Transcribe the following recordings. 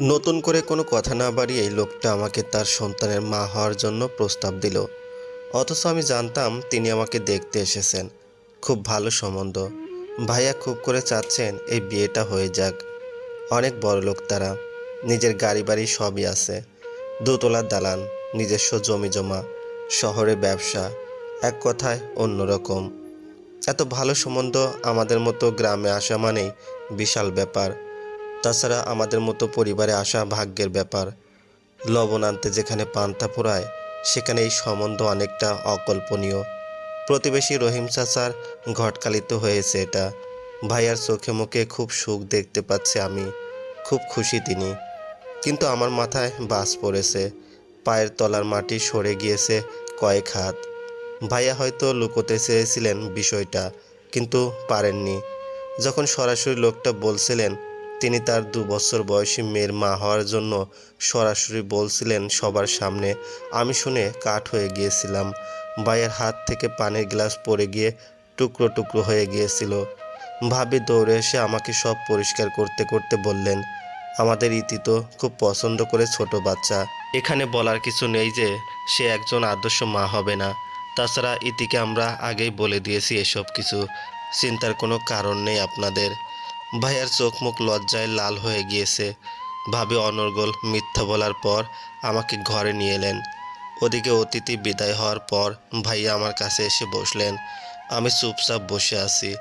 নতুন করে কোনো কথা না বাড়িয়ে লোকটা আমাকে তার সন্তানের মা হওয়ার জন্য প্রস্তাব দিল। অথচ আমি জানতাম তিনি আমাকে দেখতে এসেছেন। খুব ভালো সম্বন্ধ। ভাইয়া খুব করে চাচ্ছেন এই বিয়েটা হয়ে যাক। অনেক বড় লোক তারা। নিজের গাড়ি বাড়ি সবই আছে। দোতলার দালান, নিজস্ব জমি জমা শহরে ব্যবসা, এক কথায় অন্যরকম। এত ভালো সম্বন্ধ আমাদের মতো গ্রামে আসা মানেই বিশাল ব্যাপার। তাছাড়া আমাদের মতো পরিবারে আসা ভাগ্যের ব্যাপার। লবণ আনতে যেখানে পান্তা পোড়ায়, সেখানে এই সম্বন্ধ অনেকটা অকল্পনীয়। প্রতিবেশী রহিম চাচার ঘটকালিত হয়েছে এটা। ভাইয়ার চোখে মুখে খুব সুখ দেখতে পাচ্ছি আমি। খুব খুশি তিনি। কিন্তু আমার মাথায় বাস পড়েছে। পায়ের তলার মাটি সরে গিয়েছে কয়েক হাত। ভাইয়া হয়তো লুকোতে চেয়েছিলেন বিষয়টা, কিন্তু পারেননি। যখন সরাসরি লোকটা বলছিলেন তিনি তার দু বছর বয়সী মেয়ের মা হওয়ার জন্য সরাসরি বলছিলেন সবার সামনে, আমি শুনে কাঠ হয়ে গিয়েছিলাম। ভাইয়ের হাত থেকে পানির গ্লাস পড়ে গিয়ে টুকরো টুকরো হয়ে গিয়েছিল। ভাবি দৌড়ে এসে আমাকে সব পরিষ্কার করতে করতে বললেন, আমাদের ইতি তো খুব পছন্দ করে ছোট বাচ্চা। এখানে বলার কিছু নেই যে সে একজন আদর্শ মা হবে না। তাছাড়া ইতিকে আমরা আগেই বলে দিয়েছি এসব কিছু। চিন্তার কোনো কারণ নেই আপনাদের। ভাইয়ার চোখ মুখ লজ্জায় লাল হয়ে গিয়েছে। ভাবে অনর্গল মিথ্যা বলার পর আমাকে ঘরে নিয়ে এলেন। ওদিকে অতিথি বিদায় হওয়ার পর ভাইয়া আমার কাছে এসে বসলেন। আমি চুপচাপ বসে আছি।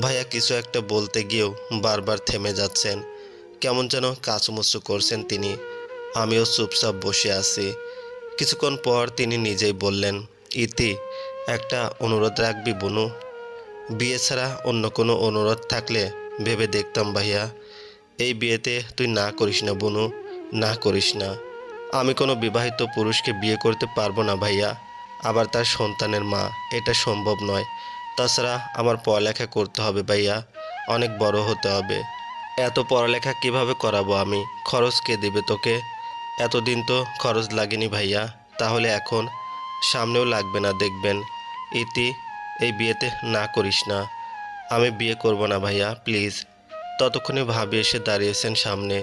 ভাইয়া কিছু একটা বলতে গিয়েও বারবার থেমে যাচ্ছেন। কেমন যেন কাচুমুচু করছেন তিনি। আমিও চুপচাপ বসে আছি। কিছুক্ষণ পর তিনি নিজেই বললেন, ইতি, একটা অনুরোধ রাখবি বনু। বিয়ে ছাড়া অন্য কোনো অনুরোধ থাকলে ভেবে দেখতাম, ভাইয়া, এই বিয়েতে তুই না করিস না, বনু, না করিস না। আমি কোনো বিবাহিত পুরুষকে বিয়ে করতে পারব না, ভাইয়া। আবার তার সন্তানের মা, এটা সম্ভব নয়। তাছাড়া আমার পড়ালেখা করতে হবে, ভাইয়া। অনেক বড় হতে হবে। এত পড়ালেখা কীভাবে করাবো আমি? খরচ কে দেবে তোকে? এতদিন তো খরচ লাগেনি, ভাইয়া। তাহলে এখন সামনেও লাগবে না, দেখবেন। ইতি, এই বিয়েতে না করিস না। আমি বিয়ে করব না ভাইয়া, প্লিজ। ততক্ষণে ভাবি এসে দাঁড়িয়েছেন সামনে।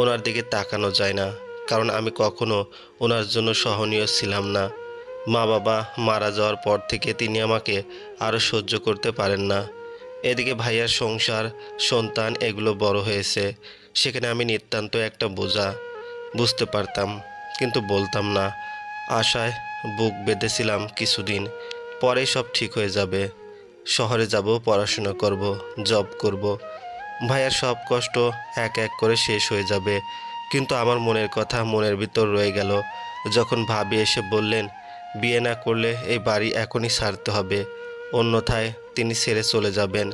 ওনার দিকে তাকানো যায় না, কারণ আমি কখনো ওনার জন্য সহনীয় ছিলাম না। মা বাবা মারা যাওয়ার পর থেকে তিনি আমাকে আরও সহ্য করতে পারেন না। এদিকে ভাইয়ার সংসার, সন্তান এগুলো বড় হয়েছে, সেখানে আমি নিতান্ত একটা বোঝা। বুঝতে পারতাম, কিন্তু বলতাম না। আশায় বুক বেঁধেছিলাম কিছুদিন পরে সব ঠিক হয়ে যাবে। শহরে যাব, পড়াশোনা করব জব করব। ভাইয়ার সব কষ্ট এক এক করে শেষ হয়ে যাবে। কিন্তু আমার মনের কথা মনের ভিতর রয়ে গেল। যখন ভাবি এসে বললেন, বিয়ে না করলে এই বাড়ি এখনই ছাড়তে হবে। অন্যথায় তিনি ছেড়ে চলে যাবেন।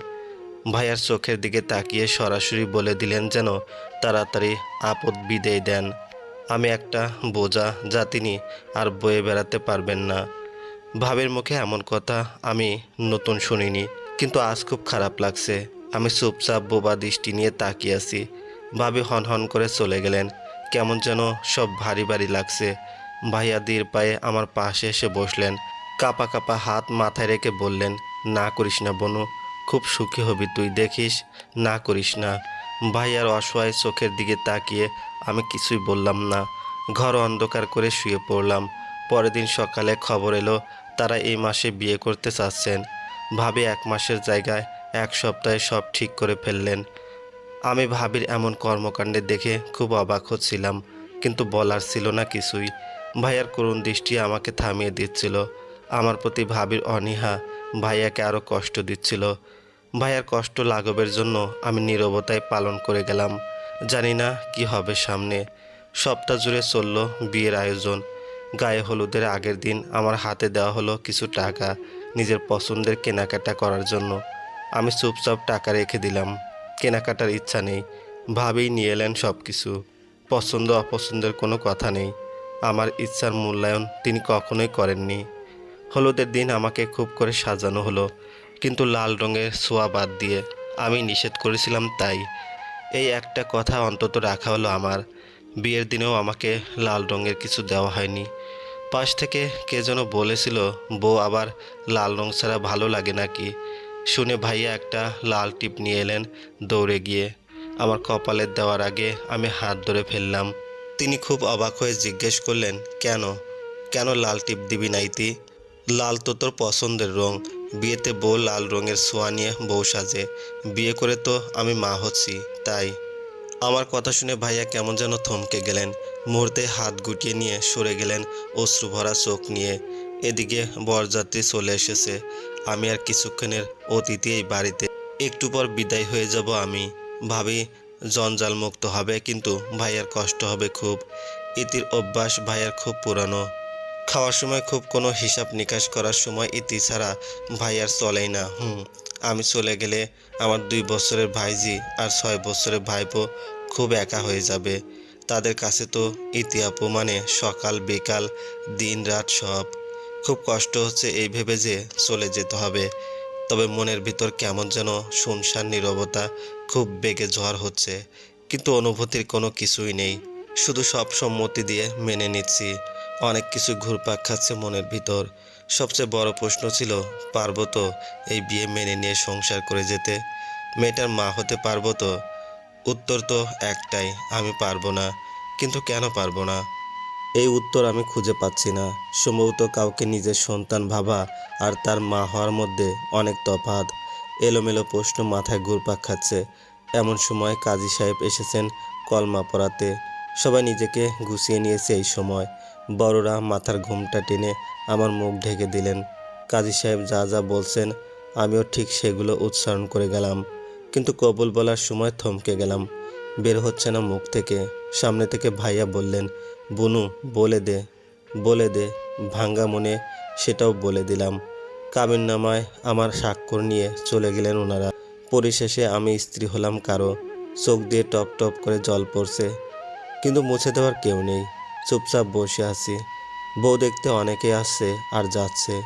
ভাইয়ার চোখের দিকে তাকিয়ে সরাসরি বলে দিলেন যেন তাড়াতাড়ি আপদ বিদেয় দেন। আমি একটা বোঝা যা তিনি আর বয়ে বেড়াতে পারবেন না। ভাবের মুখে এমন কথা আমি নতুন শুনিনি, কিন্তু আজ খুব খারাপ লাগছে। আমি চুপচাপ বোবা দৃষ্টি নিয়ে তাকিয়ে আছি। ভাবি হন হন করে চলে গেলেন। কেমন যেন সব ভারী ভারী লাগছে। ভাইয়া দীর পায়ে আমার পাশে এসে বসলেন। কাপা কাপা হাত মাথায় রেখে বললেন, না করিস না বনু, খুব সুখী হবি তুই, দেখিস? না করিস না। ভাইয়ার অসহায় চোখের দিকে তাকিয়ে আমি কিছুই বললাম না। ঘর অন্ধকার করে শুয়ে পড়লাম। পরের দিন সকালে খবর এলো তারা এই মাসে বিয়ে করতে চাচ্ছেন। ভাবি এক মাসের জায়গায় এক সপ্তাহে সব ঠিক করে ফেললেন। আমি ভাবির এমন কর্মকাণ্ডে দেখে খুব অবাক হচ্ছিলাম, কিন্তু বলার ছিল না কিছুই। ভাইয়ার করুণ দৃষ্টি আমাকে থামিয়ে দিচ্ছিল। আমার প্রতি ভাবির অনীহা ভাইয়াকে আরও কষ্ট দিচ্ছিল। ভাইয়ার কষ্ট লাঘবের জন্য আমি নীরবতায় পালন করে গেলাম। জানি না কি হবে সামনে। সপ্তাহ জুড়ে চলল বিয়ের আয়োজন। গায়ে হলুদের আগের দিন আমার হাতে দেওয়া হলো কিছু টাকা নিজের পছন্দের কেনাকাটা করার জন্য। আমি চুপচাপ টাকা রেখে দিলাম। কেনাকাটার ইচ্ছা নেই। ভাবেই নিয়ে এলেন সব কিছু পছন্দ অপছন্দের কোনো কথা নেই। আমার ইচ্ছার মূল্যায়ন তিনি কখনোই করেননি। হলুদের দিন আমাকে খুব করে সাজানো হলো, কিন্তু লাল রঙের ছোঁয়া বাদ দিয়ে আমি নিষেধ করেছিলাম তাই। এই একটা কথা অন্তত রাখা হলো আমার। বিয়ের দিনেও আমাকে লাল রঙের কিছু দেওয়া হয়নি। পাশ থেকে কে যেন বলেছিল, বউ আবার লাল রং ছাড়া ভালো লাগে নাকি? শুনে ভাইয়া একটা লাল টিপ নিয়ে এলেন দৌড়ে গিয়ে। আমার কপালে দেওয়ার আগে আমি হাত ধরে ফেললাম। তিনি খুব অবাক হয়ে জিজ্ঞেস করলেন, কেন? কেন লাল টিপ দিবি নাইতি লাল তো তোর পছন্দের রং। বিয়েতে বউ লাল রঙের ছোঁয়া নিয়ে বউ সাজে। বিয়ে করে তো আমি মা হচ্ছি, তাই। আমার কথা শুনে ভাইয়া কেমন যেন থমকে গেলেন। মুহূর্তে হাত গুটিয়ে নিয়ে সরে গেলেন অশ্রুভরা চোখ নিয়ে। এদিকে বরযাত্রী চলে এসেছে। আমি আর কিছুক্ষণের অতিথি এই বাড়িতে। একটু পর বিদায় হয়ে যাব আমি। ভাবি, জঞ্জাল মুক্ত হবে, কিন্তু ভাইয়ার কষ্ট হবে খুব। ইতির অভ্যাস ভাইয়ার খুব পুরানো। খাওয়ার সময় খুব কোনো হিসাব নিকাশ করার সময় ইতি ছাড়া ভাইয়ার চলেই না। হুম। আমি চলে গেলে আমার দুই বছরের ভাইজি আর ছয় বছরের ভাইপো খুব একা হয়ে যাবে। তাদের কাছে তো ইতি আপু মানে সকাল, বিকাল, দিন, রাত সব। খুব কষ্ট হচ্ছে এই ভেবে যে চলে যেতে হবে। তবে মনের ভিতর কেমন যেন শুনশান, নীরবতা খুব বেগে ঝড় হচ্ছে। কিন্তু অনুভূতির কোনো কিছুই নেই। শুধু সব সম্মতি দিয়ে মেনে নিচ্ছি। অনেক কিছু ঘুরপাক খাচ্ছে মনের ভিতর। সবচেয়ে বড় প্রশ্ন ছিল, পারব তো এই বিয়ে মেনে নিয়ে সংসার করে যেতে? মেয়েটার মা হতে পারব তো? উত্তর তো একটাই, আমি পারব না। কিন্তু কেন পারব না? এই উত্তর আমি খুঁজে পাচ্ছি না। সম্ভবত কাউকে নিজের সন্তান ভাবা আর তার মা হওয়ার মধ্যে অনেক তফাৎ। এলোমেলো প্রশ্ন মাথায় ঘুরপাক খাচ্ছে। এমন সময় কাজী সাহেব এসেছেন কলমা পড়াতে সবাই নিজেকে গুছিয়ে নিয়েছে এই সময়। বড়রা মাথার ঘুমটা টেনে আমার মুখ ঢেকে দিলেন। কাজী সাহেব যা যা বলছেন, আমিও ঠিক সেগুলো উচ্চারণ করে গেলাম। কিন্তু কবুল বলার সময় থমকে গেলাম। বের হচ্ছে না মুখ থেকে। সামনে থেকে ভাইয়া বললেন, বুনু, বলে দে বলে দে, ভাঙ্গা মনে সেটাও বলে দিলাম। কাবিন নামায় আমার স্বাক্ষর নিয়ে চলে গেলেন ওনারা। পরিশেষে আমি স্ত্রী হলাম কারও। চোখ দিয়ে টপ টপ করে জল পড়ছে। কিন্তু মুছে দেওয়ার কেউ নেই। চুপচাপ বসে আছি। বউ দেখতে অনেকে আসছে আর যাচ্ছে।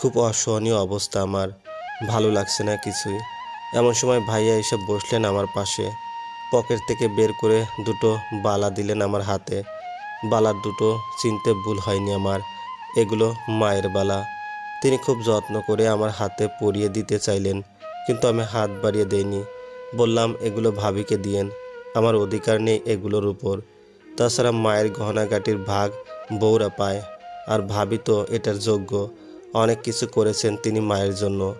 খুব অসহনীয় অবস্থা আমার। ভালো লাগছে না কিছুই। এমন সময় ভাইয়া এসে বসলেন আমার পাশে। পকেট থেকে বের করে দুটো বালা দিলেন আমার হাতে। বালার দুটো চিনতে ভুল হয়নি আমার। এগুলো মায়ের বালা। তিনি খুব যত্ন করে আমার হাতে পরিয়ে দিতে চাইলেন, কিন্তু আমি হাত বাড়িয়ে দেইনি। বললাম, এগুলো ভাবিকে দিয়েন। আমার অধিকার নেই এগুলোর উপর। তাছাড়া মায়ের গহনাগাটির ভাগ বউরা পায়। আর ভাবি তো এটার যোগ্য। অনেক কিছু করেছেন তিনি মায়ের জন্য।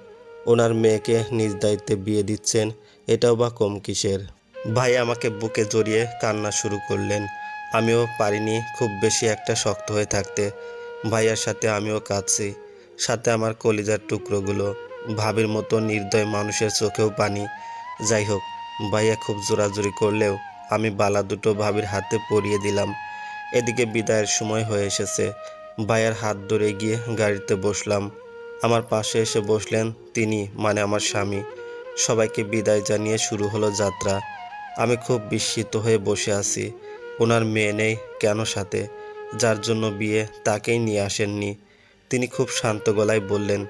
ওনার মেয়েকে নিজ দায়িত্বে বিয়ে দিচ্ছেন, এটাও বা কম কিসের? ভাই আমাকে বুকে জড়িয়ে কান্না শুরু করলেন। আমিও পারিনি খুব বেশি একটা শক্ত হয়ে থাকতে। ভাইয়ার সাথে আমিও কাঁদছি। সাথে আমার কলিজার টুকরোগুলো। ভাবির মতো নির্দয় মানুষের চোখেও পানি। যাই হোক, ভাইয়া খুব জোরাজুরি করলেও আমি বালা দুটো ভাবির হাতে পরিয়ে দিলাম। এদিকে বিদায়ের সময় হয়ে এসেছে। ভাইয়ার হাত ধরে গিয়ে গাড়িতে বসলাম। আমার পাশে এসে বসলেন তিনি মানে আমার স্বামী। সবাইকে বিদায় জানিয়ে শুরু হলো যাত্রা। আমি খুব বিস্মিত হয়ে বসে আছি। ওনার মেয়ে নেই, কেন সাথে? যার জন্য বিয়ে তাকেই নিয়ে আসেননি। তিনি খুব শান্ত গলায় বললেন,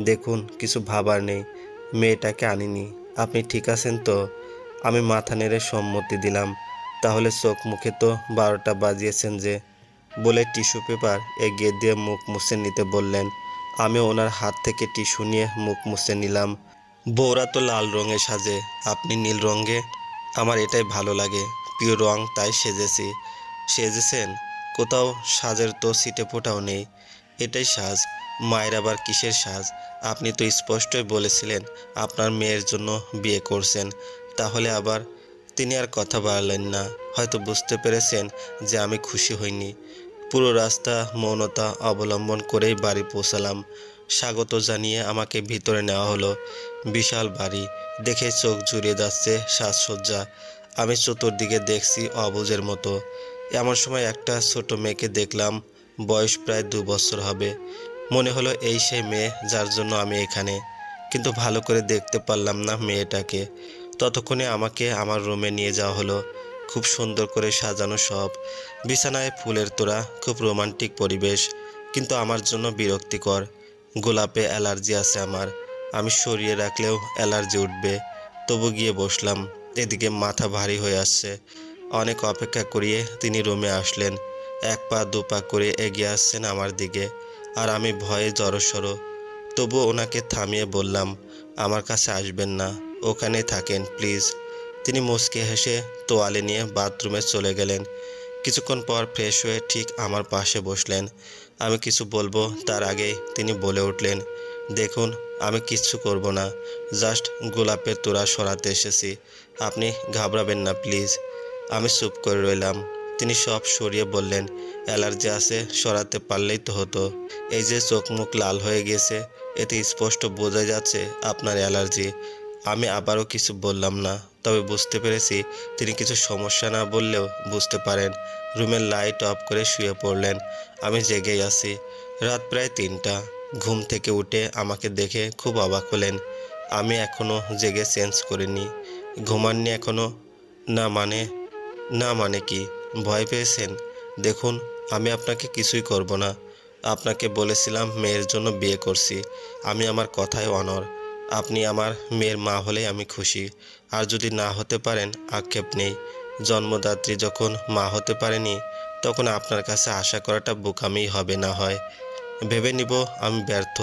দেখুন, কিছু ভাবার নেই। মেয়েটাকে আনিনি। আপনি ঠিক আছেন তো? আমি মাথা নেড়ে সম্মতি দিলাম। তাহলে চোখ মুখে তো বারোটা বাজিয়েছেন যে, বলে টিস্যু পেপার এগিয়ে দিয়ে মুখ মুছে নিতে বললেন। আমি ওনার হাত থেকে টিস্যু নিয়ে মুখ মুছে নিলাম। বউরা তো লাল রঙে সাজে, আপনি নীল রঙে? আমার এটাই ভালো লাগে, প্রিয় রং তাই সেজেছি। সেজেছেন? কোথাও সাজের তো সিটে ফোটাও নেই। এটাই সাজ, মায়ের আবার কিসের সাজ? আপনি তো স্পষ্টই বলেছিলেন, আপনার মেয়ের জন্য বিয়ে করছেন। তাহলে আবার তিনি আর কথা বাড়লেন না। হয়তো বুঝতে পেরেছেন যে আমি খুশি হইনি। পুরো রাস্তা মৌনতা অবলম্বন করেই বাড়ি পৌঁছালাম। স্বাগত জানিয়ে আমাকে ভিতরে নেওয়া হলো। বিশাল বাড়ি। দেখে চোখ জুড়িয়ে যাচ্ছে সাজসজ্জা। আমি চতুর্দিকে দেখছি অবুজের মতো। এমন সময় একটা ছোট মেয়েকে দেখলাম। বয়স প্রায় দু বছর হবে। মনে হলো এই সেই মেয়ে যার জন্য আমি এখানে। কিন্তু ভালো করে দেখতে পারলাম না মেয়েটাকে। ততক্ষণে আমাকে আমার রুমে নিয়ে যাওয়া হলো। খুব সুন্দর করে সাজানো সব। বিছানায় ফুলের তোড়া, খুব রোমান্টিক পরিবেশ, কিন্তু আমার জন্য বিরক্তিকর। গোলাপে অ্যালার্জি আছে আমার। আমি সরিয়ে রাখলেও অ্যালার্জি উঠবে। তবু গিয়ে বসলাম। এদিকে মাথা ভারী হয়ে আসছে। অনেক অপেক্ষা করিয়ে তিনি রুমে আসলেন। এক পা দু পা করে এগিয়ে আসছেন আমার দিকে। আর আমি ভয়ে জড়সড়। তবু ওনাকে থামিয়ে বললাম, আমার কাছে আসবেন না। ওখানে থাকেন, প্লিজ। তিনি মুচকে হেসে তোয়ালে নিয়ে বাথরুমে চলে গেলেন। কিছুক্ষণ পর ফ্রেশ হয়ে ঠিক আমার পাশে বসলেন। আমি কিছু বলব, তার আগেই তিনি বলে উঠলেন, দেখুন, আমি কিচ্ছু করব না। জাস্ট গোলাপের তোড়া সরাতে এসেছি। আপনি ঘাবড়াবেন না, প্লিজ। আমি চুপ করে রইলাম। তিনি সব সরিয়ে বললেন, অ্যালার্জি আছে, সরাতে পারলেই তো হতো। এই যে চোখ মুখ লাল হয়ে গেছে, এতে স্পষ্ট বোঝা যাচ্ছে আপনার অ্যালার্জি। আমি আবারও কিছু বললাম না, তবে বুঝতে পেরেছি তিনি কিছু সমস্যা না বললেও বুঝতে পারেন। রুমের লাইট অফ করে শুয়ে পড়লেন। আমি জেগেই আছি। রাত প্রায় তিনটা। ঘুম থেকে উঠে আমাকে দেখে খুব অবাক হলেন। আমি এখনও জেগে চেঞ্জ করিনি। ঘুমাননি এখনও না মানে? না মানে কি? ভয় পেয়েছেন? দেখুন, আমি আপনাকে কিছুই করব না। আপনাকে বলেছিলাম মেয়ের জন্য বিয়ে করছি। আমি আমার কথায় অনর আপনি আমার মেয়ের মা হলেই আমি খুশি। আর যদি না হতে পারেন, আক্ষেপ নেই। জন্মদাত্রী যখন মা হতে পারেনি, তখন আপনার কাছে আশা করাটা বোকামি হবে না হয়। ভেবে নিব আমি ব্যর্থ,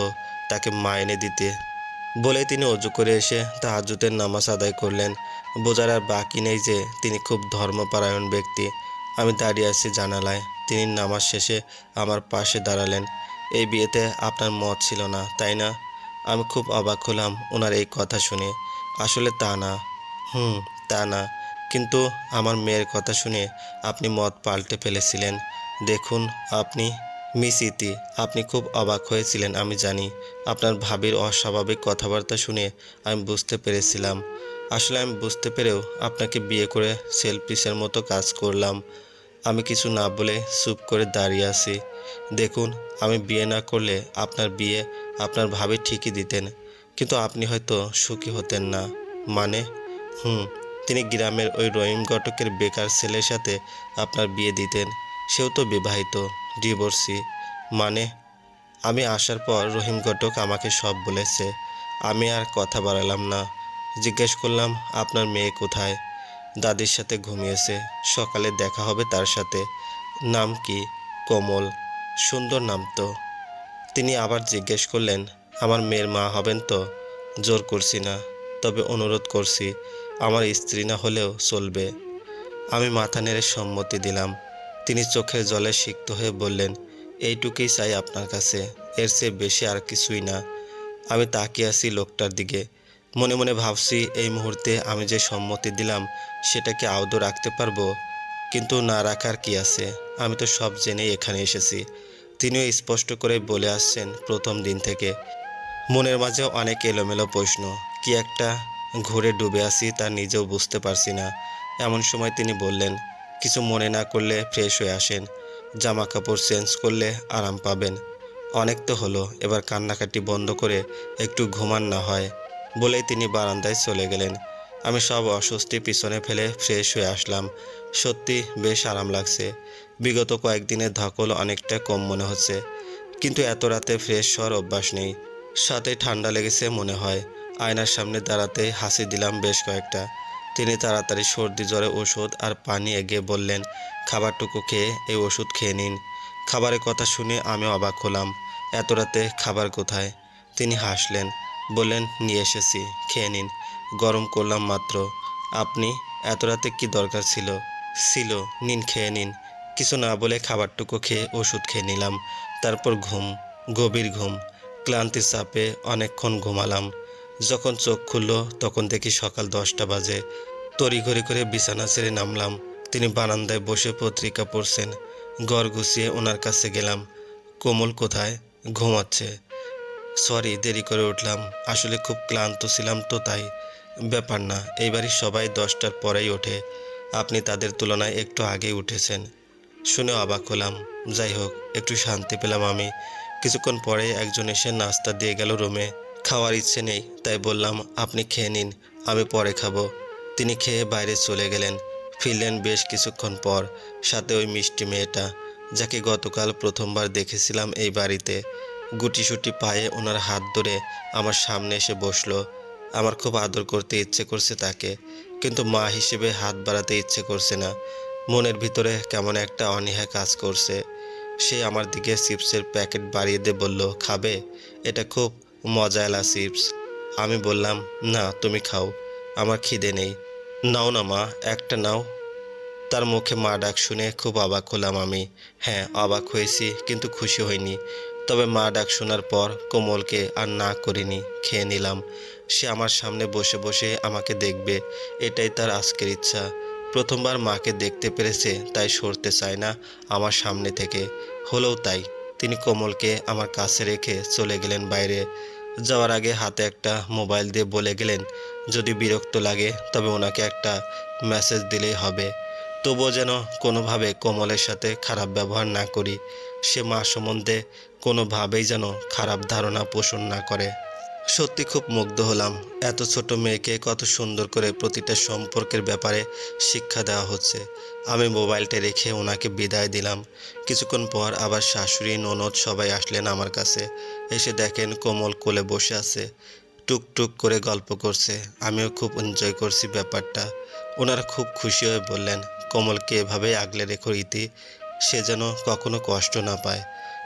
তাকে মা এনে দিতে। বলে তিনি অজু করে এসে তাহাজুতের নামাজ আদায় করলেন। বোঝার আর বাকি নেই যে তিনি খুব ধর্মপরায়ণ ব্যক্তি। আমি দাঁড়িয়ে আছি জানালায়। তিনি নামাজ শেষে আমার পাশে দাঁড়ালেন। এই বিয়েতে আপনার মত ছিল না, তাই না? আমি খুব অবাক হলাম ওনার এই কথা শুনে। আসলে তা না। হুম, তা না। কিন্তু আমার মেয়ের কথা শুনে আপনি মত পাল্টে ফেলেছিলেন। দেখুন, আপনি মিস ইতি, আপনি খুব অবাক হয়েছিলেন, আমি জানি। আপনার ভাবির অস্বাভাবিক কথাবার্তা শুনে আমি বুঝতে পেরেছিলাম। আসলে আমি বুঝতে পেরেও আপনাকে বিয়ে করে সেলফিসের মতো কাজ করলাম। আমি কিছু না বলে চুপ করে দাঁড়িয়ে আছি। দেখুন, আমি বিয়ে না করলে আপনার বিয়ে আপনার ভাবে ঠিকই দিতেন, কিন্তু আপনি হয়তো সুখী হতেন না। মানে? হুম, তিনি গ্রামের ওই রহিম ঘটকের বেকার ছেলের সাথে আপনার বিয়ে দিতেন, সেও তো বিবাহিত, ডিভোর্সি। মানে? আমি আসার পর রহিম ঘটক আমাকে সব বলেছে, আমি আর কথা বাড়ালাম না। জিজ্ঞেস করলাম, আপনার মেয়ে কোথায়? দাদির সাথে ঘুমিয়েছে, সকালে দেখা হবে তার সাথে। নাম কি? কোমল। সুন্দর নাম তো। তিনি আবার জিজ্ঞেস করলেন, আমার মেয়ের মা হবেন তো? জোর করছি না। তবে অনুরোধ করছি, আমার স্ত্রী না হলেও চলবে আমি মাথা নেড়ে সম্মতি দিলাম। তিনি চোখের জলে সিক্ত হয়ে বললেন, এইটুকুই চাই আপনার কাছে। এর চেয়ে বেশি আর কিছুই না। আমি তাকিয়ে আছি লোকটার দিকে। মনে মনে ভাবছি, এই মুহূর্তে আমি যে সম্মতি দিলাম সেটাকে আদৌ রাখতে পারব? কিন্তু না রাখার কি আছে? আমি তো সব জেনেই এখানে এসেছি। তিনিও স্পষ্ট করে বলে আসছেন প্রথম দিন থেকে। মনের মাঝে অনেক এলোমেলো প্রশ্ন, কি একটা ঘুরে ডুবে আছি তা নিজেও বুঝতে পারছি না। এমন সময় তিনি বললেন, কিছু মনে না করলে ফ্রেশ হয়ে আসেন জামা কাপড় চেঞ্জ করলে আরাম পাবেন। অনেক তো হলো, এবার কান্নাকাটি বন্ধ করে একটু ঘুমান না হয়, বলেই তিনি বারান্দায় চলে গেলেন। আমি সব অস্বস্তি পিছনে ফেলে ফ্রেশ হয়ে আসলাম। সত্যি বেশ আরাম লাগছে। বিগত কয়েকদিনের ধকল অনেকটা কম মনে হচ্ছে। কিন্তু এত রাতে ফ্রেশ হওয়ার অভ্যাস নেই। সাথে ঠান্ডা লেগেছে মনে হয়। আয়নার সামনে দাঁড়াতে হাসি দিলাম বেশ কয়েকটা। তিনি তাড়াতাড়ি সর্দি, জ্বরে ওষুধ আর পানি এগিয়ে বললেন, খাবারটুকু খেয়ে এই ওষুধ খেয়ে নিন। খাবারের কথা শুনে আমি অবাক হলাম। এত রাতে খাবার কোথায়? তিনি হাসলেন, বললেন, নিয়ে এসেছি, খেয়ে নিন। গরম করলাম মাত্র। আপনি, এত রাতে কি দরকার ছিল? ছিল, নিন, খেয়ে নিন। কিছু না বলে খাবারটুকু খেয়ে ওষুধ খেয়ে নিলাম। তারপর ঘুম, গভীর ঘুম। ক্লান্তির চাপে অনেকক্ষণ ঘুমালাম। যখন চোখ খুলল, তখন দেখি সকাল দশটা বাজে। তড়িঘড়ি করে বিছানা ছেড়ে নামলাম। তিনি বারান্দায় বসে পত্রিকা পড়ছেন। গড় গুছিয়ে ওনার কাছে গেলাম। কোমল কোথায়? ঘুমাচ্ছে। সরি, দেরি করে উঠলাম। আসলে খুব ক্লান্ত ছিলাম তো তাই। ব্যাপার না এই বাড়ির সবাই দশটার পরেই ওঠে। আপনি তাদের তুলনায় একটু আগেই উঠেছেন। শুনে অবাক হলাম। যাই হোক, একটু শান্তি পেলাম আমি। কিছুক্ষণ পরে একজন এসে নাস্তা দিয়ে গেল রুমে। খাওয়ার ইচ্ছে নেই, তাই বললাম, আপনি খেয়ে নিন, আমি পরে খাব। তিনি খেয়ে বাইরে চলে গেলেন। ফিরলেন বেশ কিছুক্ষণ পর, সাথে ওই মিষ্টি মেয়েটা, যাকে গতকাল প্রথমবার দেখেছিলাম এই বাড়িতে। গুটিসুটি পায়ে ওনার হাত ধরে আমার সামনে এসে বসল। আমার খুব আদর করতে ইচ্ছে করছে তাকে, কিন্তু মা হিসেবে হাত বাড়াতে ইচ্ছে করছে না। মনের ভিতরে কেমন একটা অনীহা কাজ করছে। সে আমার দিকে চিপসের প্যাকেট বাড়িয়ে দিয়ে বলল, খাবে? এটা খুব মজালা চিপস। আমি বললাম, না, তুমি খাও, আমার খিদে নেই। নাও না মা, একটা নাও। তার মুখে মা ডাক শুনে খুব অবাক হলাম আমি। হ্যাঁ অবাক হয়েছি, কিন্তু খুশি হইনি। তবে মা ডাক শোনার পর কোমলকে আর না করিনি, খেয়ে নিলাম। সে আমার সামনে বসে বসে আমাকে দেখবে। এটাই তার আজকের ইচ্ছা। প্রথমবার মাকে দেখতে পেরেছে, তাই সরতে চায় না আমার সামনে থেকে। হলেও তাই, তিনি কোমলকে আমার কাছে রেখে চলে গেলেন বাইরে। যাওয়ার আগে হাতে একটা মোবাইল দিয়ে বলে গেলেন, যদি বিরক্ত লাগে, তবে ওনাকে একটা মেসেজ দিলেই হবে। তবুও যেন কোনোভাবে কোমলের সাথে খারাপ ব্যবহার না করি। সে মা সম্বন্ধে কোনোভাবেই যেন খারাপ ধারণা পোষণ না করে। সত্যি খুব মুগ্ধ হলাম। এত ছোট মেয়েকে কত সুন্দর করে প্রতিটা সম্পর্কের ব্যাপারে শিক্ষা দেওয়া হচ্ছে। আমি মোবাইলটা রেখে ওনাকে বিদায় দিলাম। কিছুক্ষণ পর আবার শাশুড়ি, ননদ সবাই আসলেন আমার কাছে। এসে দেখেন কোমল কোলে বসে আছে। টুকটুক করে গল্প করছে। আমিও খুব এনজয় করছি ব্যাপারটা। ওনারা খুব খুশি হয়ে বললেন, কোমলকে এভাবেই আগলে রেখো ইতি। সে যেন কখনো কষ্ট না পায়।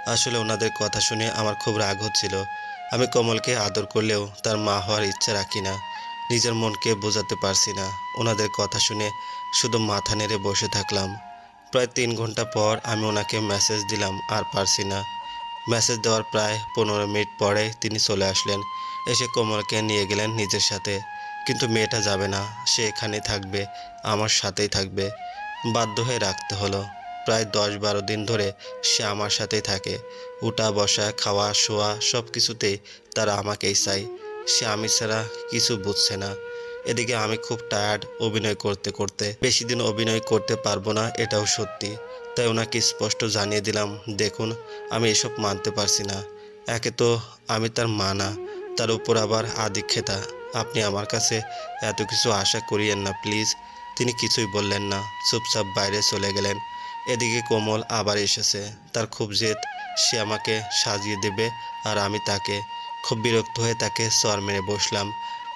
আসলে ওনাদের কথা শুনে আমার খুব রাগ হচ্ছিল। আমি কমলকে আদর করলেও তার মা হওয়ার ইচ্ছা রাখি না। নিজের মনকে বোঝাতে পারছি না। ওনাদের কথা শুনে শুধু মাথা নেড়ে বসে থাকলাম। প্রায় তিন ঘণ্টা পর আমি ওনাকে মেসেজ দিলাম, আর পারছি না। মেসেজ দেওয়ার প্রায় পনেরো মিনিট পরে তিনি চলে আসলেন। এসে কোমলকে নিয়ে গেলেন নিজের সাথে। কিন্তু মেয়েটা যাবে না। সে এখানে থাকবে, আমার সাথেই থাকবে। বাধ্য হয়ে রাখতে হলো। প্রায় দশ বারো দিন ধরে সে আমার সাথেই থাকে। উঠা, বসা, খাওয়া, শোয়া সব কিছুতেই তারা আমাকেই চাই সে আমি ছাড়া কিছু বুঝছে না। এদিকে আমি খুব টায়ার্ড অভিনয় করতে করতে। বেশি দিন অভিনয় করতে পারব না, এটাও সত্যি। তাই ওনাকে স্পষ্ট জানিয়ে দিলাম, দেখুন, আমি এসব মানতে পারছি না। একে তো আমি তার মা না, তার উপর আবার আদিক্ষেতা। আপনি আমার কাছে এত কিছু আশা করিয়েন না, প্লিজ। তিনি কিছুই বললেন না, চুপচাপ বাইরে চলে গেলেন। এদিকে কোমল আবার এসেছে। তার খুব জেদ, সে আমাকে সাজিয়ে দেবে আর আমি তাকে, খুব বিরক্ত হয়ে তাকে সর মেরে বসলাম।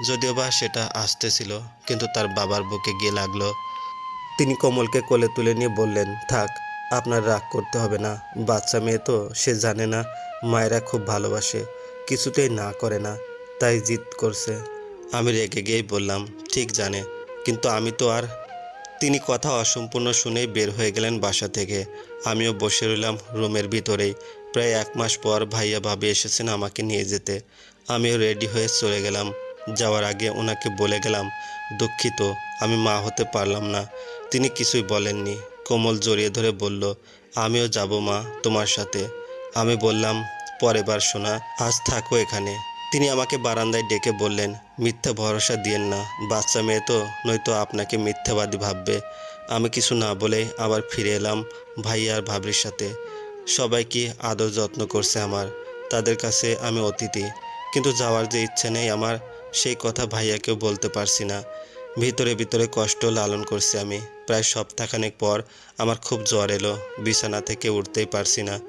যদিও বা সেটা আসতেছিল, কিন্তু তার বাবার বুকে গিয়ে লাগল। তিনি কোমলকে কোলে তুলে নিয়ে বললেন, থাক, আপনার রাগ করতে হবে না। বাচ্চা মেয়ে তো, সে জানে না। মায়েরা খুব ভালোবাসে, কিছুতেই না করে না, তাই জিদ করছে। আমি রেগে গিয়েই বললাম, ঠিক জানে, কিন্তু আমি তো আর তিনি কথা অসম্পূর্ণ শুনেই বের হয়ে গেলেন বাসা থেকে। আমিও বসে রইলাম রুমের ভিতরেই। প্রায় এক মাস পর ভাইয়া ভাবি এসেছেন আমাকে নিয়ে যেতে। আমিও রেডি হয়ে চলে গেলাম। যাওয়ার আগে ওনাকে বলে গেলাম, দুঃখিত, আমি মা হতে পারলাম না। তিনি কিছুই বলেননি। কোমল জড়িয়ে ধরে বলল, আমিও যাব মা তোমার সাথে। আমি বললাম, পরের বার শোনা আজ থাকো এখানে। তিনি আমাকে বারান্দায় ডেকে বললেন, মিথ্যা ভরসা দিয়েন না। বাচ্চা মেয়ে তো, নয়তো আপনাকে মিথ্যাবাদী ভাববে। আমি কিছু না বলে আবার ফিরে এলাম ভাই আর ভাবির সাথে। সবাই কি আদর যত্ন করছে আমার? তাদের কাছে আমি অতিথি। কিন্তু যাওয়ার যে ইচ্ছে নেই আমার, সেই কথা ভাইয়াকেও বলতে পারছি না। ভিতরে ভিতরে কষ্ট লালন করছি আমি। প্রায় সপ্তাহখানেক পর আমার খুব জ্বর এলো। বিছানা থেকে উঠতেই পারছি না।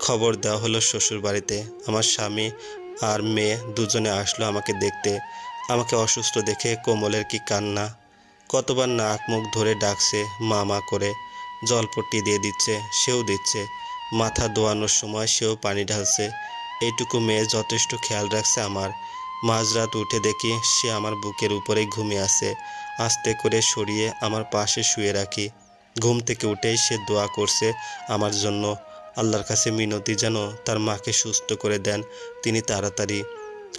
খবর দেওয়া হলো শ্বশুর বাড়িতে আমার স্বামী আর মেয়ে দুজনে আসলো আমাকে দেখতে। আমাকে অসুস্থ দেখে কোমলের কি কান্না। কতবার নাক মুখ ধরে ডাকছে মামা করে। জলপট্টি দিয়ে দিচ্ছে, সেও দিচ্ছে। মাথা ধোয়ানোর সময় সেও পানি ঢালছে। এইটুকু মেয়ে যথেষ্ট খেয়াল রাখছে আমার। মাঝরাত উঠে দেখি সে আমার বুকের উপরেই ঘুমিয়ে আছে। আস্তে করে সরিয়ে আমার পাশে শুয়ে রাখি। ঘুম থেকে উঠেই সে দোয়া করছে আমার জন্য। আল্লাহর কাছে মিনতি যেন তার মাকে সুস্থ করে দেন। তিনি তাড়াতাড়ি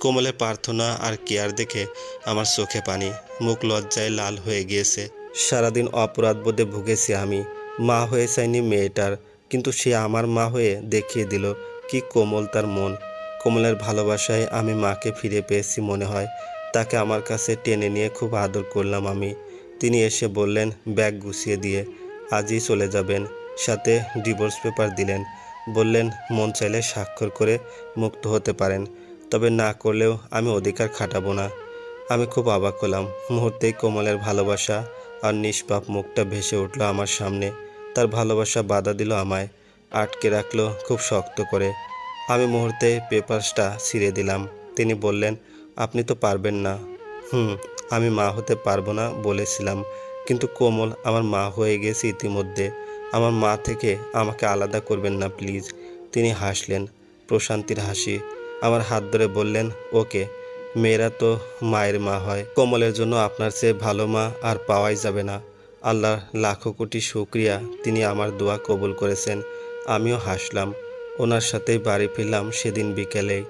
কোমলের প্রার্থনা আর কেয়ার দেখে আমার চোখে পানি, মুখ লজ্জায় লাল হয়ে গিয়েছে। সারাদিন অপরাধ বোধে ভুগেছি আমি। মা হয়ে চাইনি মেয়েটার, কিন্তু সে আমার মা হয়ে দেখিয়ে দিল কি কোমল তার মন। কোমলের ভালোবাসায় আমি মাকে ফিরে পেয়েছি মনে হয়। তাকে আমার কাছে টেনে নিয়ে খুব আদর করলাম আমি। তিনি এসে বললেন, ব্যাগ গুছিয়ে দিয়ে, আজই চলে যাবেন। সাথে ডিভোর্স পেপার দিলেন। বললেন, মন চাইলে স্বাক্ষর করে মুক্ত হতে পারেন, তবে না করলেও আমি অধিকার খাটাবো না। আমি খুব অবাক হলাম। মুহূর্তেই কোমলের ভালোবাসা আর নিষ্পাপ মুখটা ভেসে উঠল আমার সামনে। তার ভালোবাসা বাধা দিল আমায়, আটকে রাখল খুব শক্ত করে। আমি মুহূর্তে পেপারসটা ছিঁড়ে দিলাম। তিনি বললেন, আপনি তো পারবেন না। হুম, আমি মা হতে পারব না, বলেছিলাম। কিন্তু কোমল আমার মা হয়ে গেছে ইতিমধ্যে। আমার মা থেকে আমাকে আলাদা করবেন না, প্লিজ। তিনি হাসলেন, প্রশান্তির হাসি। আমার হাত ধরে বললেন, ওকে, মেয়েরা তো মায়ের মা হয়। কোমলের জন্য আপনার চেয়ে ভালো মা আর পাওয়াই যাবে না। আল্লাহর লাখো কোটি শুক্রিয়া, তিনি আমার দোয়া কবুল করেছেন। আমিও হাসলাম। ওনার সাথেই বাড়ি ফিরলাম সেদিন বিকেলেই।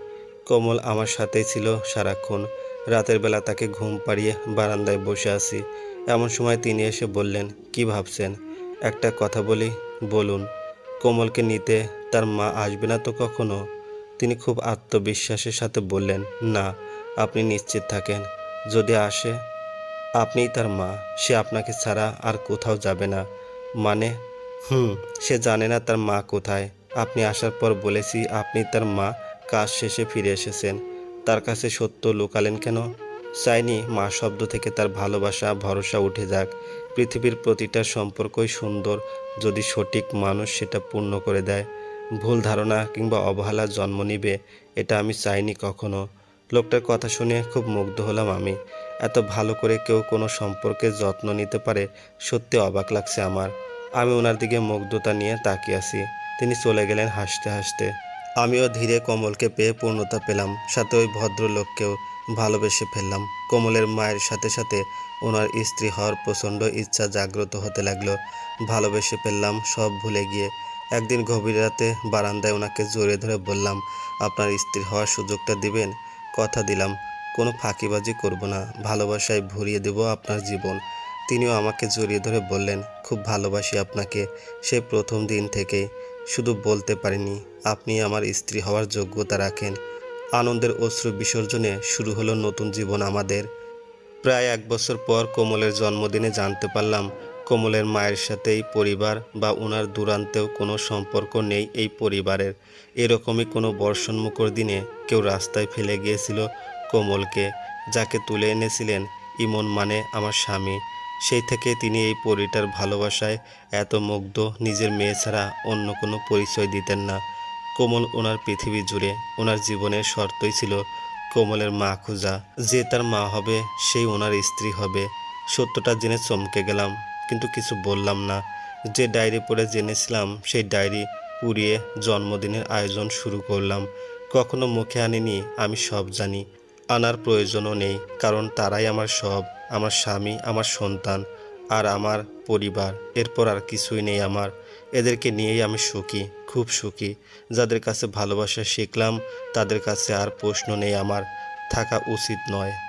কোমল আমার সাথেই ছিল সারাক্ষণ। রাতের বেলা তাকে ঘুম পাড়িয়ে বারান্দায় বসে আছি। এমন সময় তিনি এসে বললেন, কি ভাবছেন? একটা কথা বলি, বলুন, কোমলকে নিতে তার মা আসবে না তো কখনো? তিনি খুব আত্মবিশ্বাসের সাথে বললেন, না, আপনি নিশ্চিত থাকেন, যদি আসে, আপনিই তার মা, সে আপনাকে ছাড়া আর কোথাও যাবে না। মানে হুম, সে জানে না তার মা কোথায়। আপনি আসার পর বলেছি আপনি তার মা, কাজ শেষে ফিরে এসেছেন। তার কাছে সত্য লুকালেন কেন? চাইনি মা শব্দ থেকে তার ভালোবাসা, ভরসা উঠে যাক। পৃথিবীর প্রতিটা সম্পর্কই সুন্দর যদি সঠিক মানুষ সেটা পূর্ণ করে দেয়। ভুল ধারণা কিংবা অবহেলা জন্ম নিবে, এটা আমি চাইনি কখনো। লোকটার কথা শুনে খুব মুগ্ধ হলাম আমি। এত ভালো করে কেউ কোনো সম্পর্কে যত্ন নিতে পারে, সত্যি অবাক লাগছে আমার। আমি ওনার দিকে মুগ্ধতা নিয়ে তাকিয়ে আছি। তিনি চলে গেলেন হাসতে হাসতে। আমিও ধীরে কমলকে পেয়ে পূর্ণতা পেলাম, সাথে ওই ভদ্রলোককেও। ভালোবেসে ফেললাম। কমলের মায়ের সাথে সাথে ওনার স্ত্রী হওয়ার প্রচণ্ড ইচ্ছা জাগ্রত হতে লাগল। ভালোবেসে ফেললাম, সব ভুলে গিয়ে। একদিন গভীর রাতে বারান্দায় ওনাকে জড়িয়ে ধরে বললাম, আপনার স্ত্রী হওয়ার সুযোগটা দিবেন? কথা দিলাম, কোনো ফাঁকিবাজি করব না। ভালোবাসায় ভরিয়ে দেব আপনার জীবন। তিনিও আমাকে জড়িয়ে ধরে বললেন, খুব ভালোবাসি আপনাকে। সেই প্রথম দিন থেকেই। শুধু বলতে পারিনি, আপনি আমার স্ত্রী হওয়ার যোগ্যতা রাখেন। আনন্দের অশ্রু বিসর্জনে শুরু হলো নতুন জীবন আমাদের। প্রায় এক বছর পর কোমলের জন্মদিনে জানতে পারলাম, কোমলের মায়ের সাথেই পরিবার বা ওনার দূরান্তেও কোনো সম্পর্ক নেই এই পরিবারের। এরকমই কোনো বর্ষণমুখর দিনে কেউ রাস্তায় ফেলে গিয়েছিল কোমলকে, যাকে তুলে এনেছিলেন ইমন মানে আমার স্বামী। সেই থেকে তিনি এই পরিটার ভালোবাসায় এত মুগ্ধ, নিজের মেয়ে ছাড়া অন্য কোনো পরিচয় দিতেন না। কোমল ওনার পৃথিবী জুড়ে ওনার জীবনের শর্তই ছিল কোমলের মা খোঁজা। যে তার মা হবে, সেই ওনার স্ত্রী হবে। সত্যটা জেনে চমকে গেলাম, কিন্তু কিছু বললাম না। যে ডায়েরি পড়ে জেনেছিলাম, সেই ডায়েরি পুড়িয়ে জন্মদিনের আয়োজন শুরু করলাম। কখনো মুখে আনিনি, আমি সব জানি। আনার প্রয়োজনও নেই, কারণ তারাই আমার সব, আমার স্বামী, আমার সন্তান আর আমার পরিবার। এরপর আর কিছুই নেই আমার। এদেরকে নিয়েই আমি সুখী, খুব সুখী। যাদের কাছে ভালোবাসা শিখলাম, তাদের কাছে আর প্রশ্ন নেই আমার, থাকা উচিত নয়।